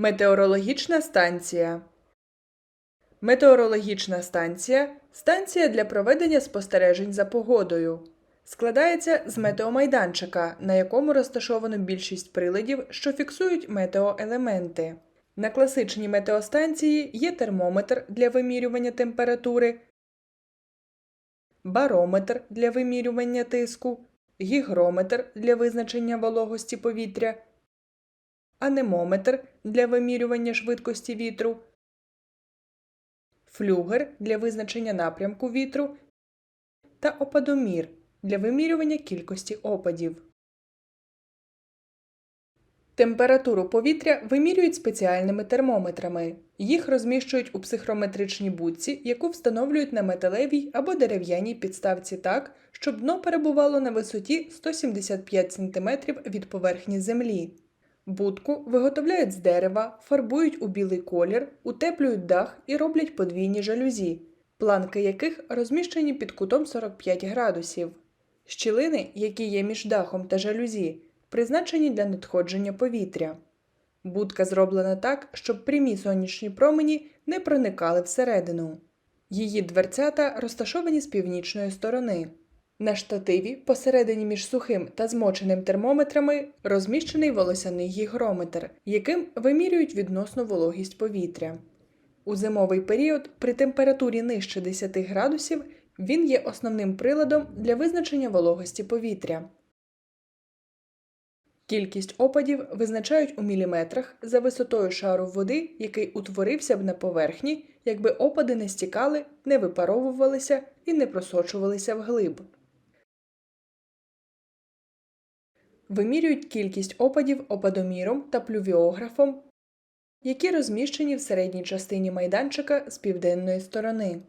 Метеорологічна станція. Метеорологічна станція станція для проведення спостережень за погодою. Складається з метеомайданчика, на якому розташовано більшість приладів, що фіксують метеоелементи. На класичній метеостанції є термометр для вимірювання температури, барометр для вимірювання тиску, гігрометр для визначення вологості повітря, анемометр для вимірювання швидкості вітру, флюгер для визначення напрямку вітру та опадомір для вимірювання кількості опадів. Температуру повітря вимірюють спеціальними термометрами. Їх розміщують у психрометричній будці, яку встановлюють на металевій або дерев'яній підставці так, щоб дно перебувало на висоті 175 см від поверхні землі. Будку виготовляють з дерева, фарбують у білий колір, утеплюють дах і роблять подвійні жалюзі, планки яких розміщені під кутом 45 градусів. Щілини, які є між дахом та жалюзі, призначені для надходження повітря. Будка зроблена так, щоб прямі сонячні промені не проникали всередину. Її дверцята розташовані з північної сторони. На штативі, посередині між сухим та змоченим термометрами, розміщений волосяний гігрометр, яким вимірюють відносну вологість повітря. У зимовий період при температурі нижче 10 градусів він є основним приладом для визначення вологості повітря. Кількість опадів визначають у міліметрах за висотою шару води, який утворився б на поверхні, якби опади не стікали, не випаровувалися і не просочувалися вглиб. Вимірюють кількість опадів опадоміром та плювіографом, які розміщені в середній частині майданчика з південної сторони.